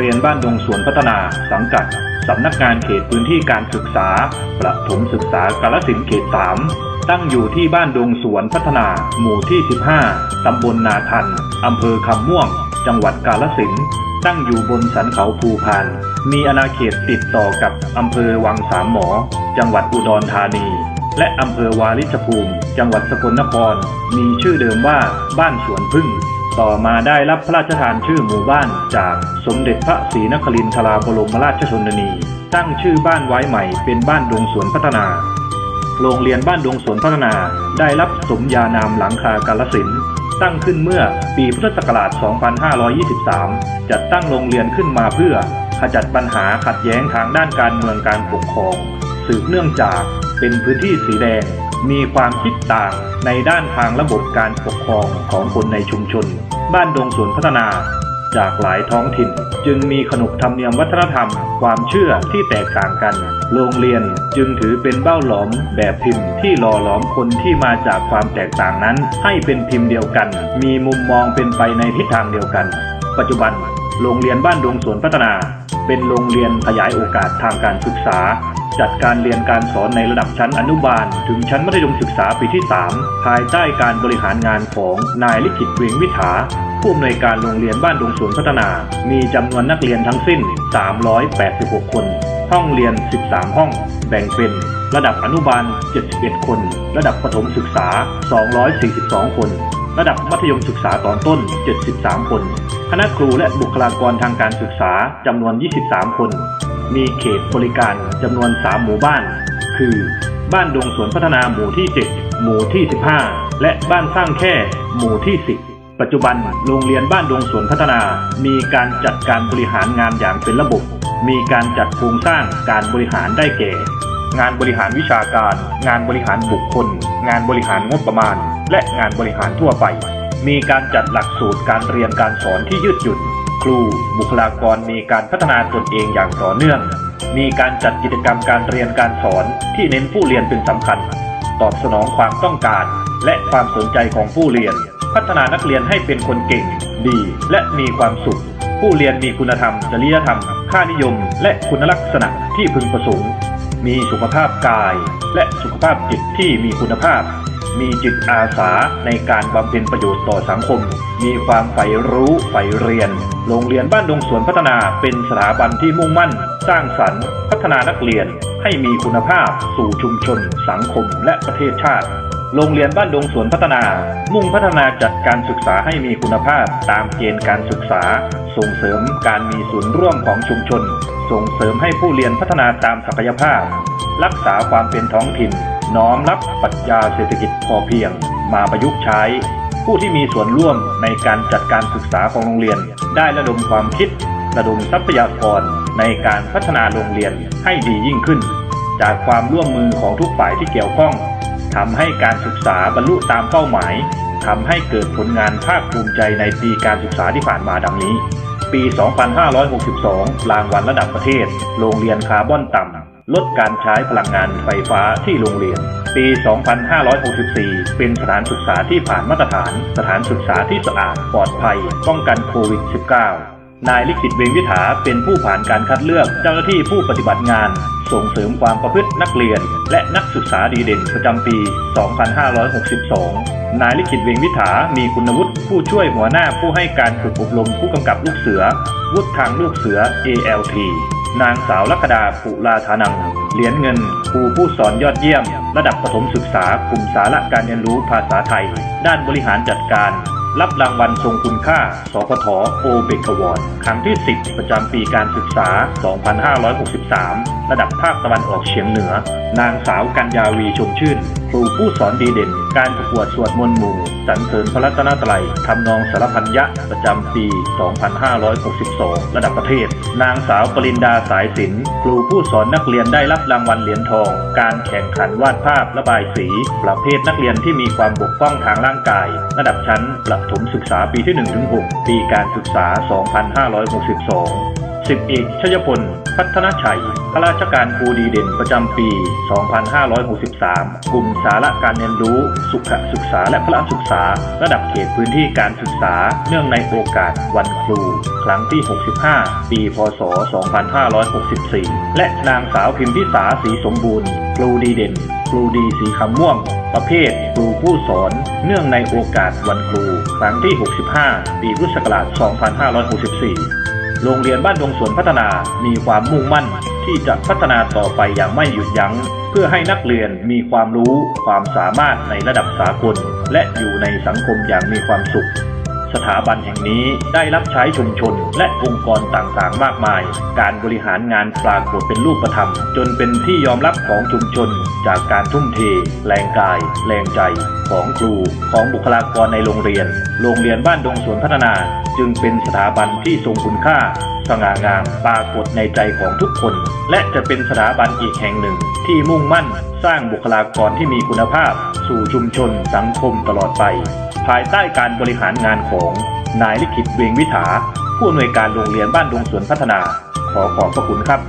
โรงเรียนบ้านดงสวนพัฒนา สังกัดสำนักงานเขตพื้นที่การศึกษา ประถมศึกษากาลสินเขต 3 ตั้งอยู่ที่บ้านดงสวนพัฒนา หมู่ที่ 15 ตำบลนาทัน อำเภอคำม่วง จังหวัดกาลสินตั้งอยู่บนสันเขาภูพาน มีอาณาเขตติดต่อกับอำเภอวังสามหมอ จังหวัดอุดรธานี และอำเภอวาริชภูมิ จังหวัดสกลนคร มีชื่อเดิมว่าบ้านสวนพึ่ง ต่อมาได้รับพระราชทานชื่อหมู่บ้านจากสมเด็จพระศรีนครินทราบรมราชชนนี ตั้งชื่อบ้านไว้ใหม่เป็นบ้านดงสวนพัฒนา โรงเรียนบ้านดงสวนพัฒนาได้รับสมญานามหลังคากาลสินธุ์ตั้งขึ้นเมื่อปีพุทธศักราช 2523 จัดตั้งโรงเรียนขึ้นมาเพื่อขจัดปัญหาขัดแย้งทางด้านการเมืองการปกครอง สืบเนื่องจาก เป็นพื้นที่สีแดง มีความคิดต่างในด้านทางระบบการปกครองของคนในชุมชน บ้านดงสวนพัฒนา จากหลายท้องถิ่น จึงมีขนบธรรมเนียมวัฒนธรรม ความเชื่อที่แตกต่างกัน โรงเรียนจึงถือเป็นเบ้าหลอมแบบพิมพ์ที่หล่อหลอมคนที่มาจากความแตกต่างนั้น ให้เป็นพิมพ์เดียวกัน มีมุมมองเป็นไปในทิศทางเดียวกัน ปัจจุบันโรงเรียนบ้านดงสวนพัฒนา เป็นโรงเรียนขยายโอกาสทางการศึกษา จัดการเรียนการสอนในระดับชั้นอนุบาล ถึงชั้นมัธยมศึกษาปีที่ 3 ภายใต้การบริหารงานของนายลิขิตเวียงวิถาผู้อำนวยการโรงเรียนบ้านดงสวนพัฒนา มีจำนวนนักเรียนทั้งสิ้น 386 คน ห้องเรียน 13 ห้อง แบ่งเป็น ระดับอนุบาล 71 คน ระดับประถมศึกษา 242 คน ระดับมัธยมศึกษาตอนต้น 73 คน คณะครูและบุคลากรทางการศึกษาจำนวน 23 คน มีเขตบริการจำนวน 3 หมู่บ้าน คือ บ้านดงสวนพัฒนาหมู่ที่ 7 หมู่ที่ 15 และบ้านสร้างแค่หมู่ที่ 10 ปัจจุบันโรงเรียนบ้านดงสวนพัฒนา มีการจัดการบริหารงานอย่างเป็นระบบ มีการจัดโครงสร้างการบริหารได้แก่ งานบริหารวิชาการ งานบริหารบุคคล งานบริหารงบประมาณ และงานบริหารทั่วไป มีการจัดหลักสูตรการเรียนการสอนที่ยืดหยุ่น ครู บุคลากรมีการพัฒนาตนเองอย่างต่อเนื่อง มีการจัดกิจกรรมการเรียนการสอนที่เน้นผู้เรียนเป็นสำคัญ ตอบสนองความต้องการ และความสนใจของผู้เรียน พัฒนานักเรียนให้เป็นคนเก่ง ดี และมีความสุข ผู้เรียนมีคุณธรรม จริยธรรม ค่านิยม และคุณลักษณะที่พึงประสงค์ มีสุขภาพกาย และสุขภาพจิตที่มีคุณภาพ มีจิตอาสาในการบำเพ็ญประโยชน์ต่อสังคม มีความใฝ่รู้ใฝ่เรียน โรงเรียนบ้านดงสวนพัฒนาเป็นสถาบันที่มุ่งมั่น สร้างสรรค์ พัฒนานักเรียนให้มีคุณภาพสู่ชุมชน สังคม และประเทศชาติ โรงเรียนบ้านดงสวนพัฒนา มุ่งพัฒนาจัดการศึกษาให้มีคุณภาพตามเกณฑ์การศึกษา ส่งเสริมการมีส่วนร่วมของชุมชน ส่งเสริมให้ผู้เรียนพัฒนาตามศักยภาพ รักษาความเป็นท้องถิ่น น้อมรับปรัชญาเศรษฐกิจพอเพียง มาประยุกต์ใช้ ผู้ที่มีส่วนร่วมในการจัดการศึกษาของโรงเรียน ได้ระดมความคิด ระดมทรัพยากรในการพัฒนาโรงเรียนให้ดียิ่งขึ้น จากความร่วมมือของทุกฝ่ายที่เกี่ยวข้องทำให้การศึกษาบรรลุตามเป้าหมายทำให้เกิดผลงานภาคภูมิใจในปีการศึกษาที่ผ่านมาดังนี้ ปี 2562 รางวัลระดับประเทศ โรงเรียนคาร์บอนต่ำ ลดการใช้พลังงานไฟฟ้าที่โรงเรียน ปี 2564 เป็นสถานศึกษาที่ผ่านมาตรฐาน สถานศึกษาที่สะอาดปลอดภัย ป้องกันโควิด -19 นายลิขิตเวงวิถาเป็นผู้ผ่านการคัดเลือกเจ้าหน้าที่ผู้ปฏิบัติงาน ส่งเสริมความประพฤตินักเรียน และนักศึกษาดีเด่นประจำปี 2562นายลิขิตเวงวิถา มีคุณวุฒิผู้ช่วยหัวหน้าผู้ให้การฝึกอบรมผู้กำกับลูกเสือ วุฒิทางลูกเสือ ALT นางสาวลัคดาปุลาธานัง เหรียญเงินครูผู้สอนยอดเยี่ยม ระดับประถมศึกษากลุ่มสาระการเรียนรู้ภาษาไทย ด้านบริหารจัดการ รับรางวัลทรงคุณค่า สพทโอเบกวอร์ดครั้งที่ 10 ประจำปีการศึกษา 2563 ระดับภาคตะวันออกเฉียงเหนือ นางสาวกัญญาวีชมชื่น ครูผู้สอนดีเด่น การประกวดสวดมนต์หมู่สรรเสริญพระรัตนตรัยทำนองสารพันยะประจำปี 2562 ระดับประเทศ นางสาวปรินดาสายศิลป์ครูผู้สอนนักเรียนได้รับรางวัลเหรียญทอง การแข่งขันวาดภาพระบายสี ประเภทนักเรียนที่มีความบกพร่องทางร่างกาย ระดับชั้นประถมศึกษาปีที่ 1-6 ปีการศึกษา 2562 สิบเอกชยพล พัฒนชัย ข้าราชการครูดีเด่นประจำปี 2563 กลุ่มสาระการเรียนรู้ สุขศึกษาและพละศึกษา ระดับเขตพื้นที่การศึกษา เนื่องในโอกาสวันครู ครั้งที่ 65 ปี พศ 2564 และนางสาวพิมพิสาสีสมบูรณ์ ครูดีเด่น ครูดีสีคำม่วง ประเภท ครูผู้สอน เนื่องในโอกาสวันครู ครั้งที่ 65 ปีพุทธศักราช 2564 โรงเรียนบ้านดงสวนพัฒนามีความมุ่งมั่น ที่จะพัฒนาต่อไปอย่างไม่หยุดยัง้ง เพื่อให้นักเรียนมีความรู้ ความสามารถในระดับสากล และอยู่ในสังคมอย่างมีความสุข สถาบันแห่งนี้ได้รับใช้ชุมชนและองค์กรต่างๆ มากมาย การบริหารงานปรากฏเป็นรูปธรรม จนเป็นที่ยอมรับของชุมชน จากการทุ่มเท แรงกาย แรงใจ ของครู ของบุคลากรในโรงเรียน โรงเรียนบ้านดงสวนพัฒนา จึงเป็นสถาบันที่ทรงคุณค่า สง่างามปรากฏในใจของทุกคน และจะเป็นสถาบันอีกแห่งหนึ่ง ที่มุ่งมั่น สร้างบุคลากรที่มีคุณภาพ สู่ชุมชนสังคมตลอดไป ภายใต้การบริหารงานของนายลิขิตเวงวิถา ผู้อำนวยการโรงเรียนบ้านดงสวนพัฒนา ขอขอบพระคุณครับ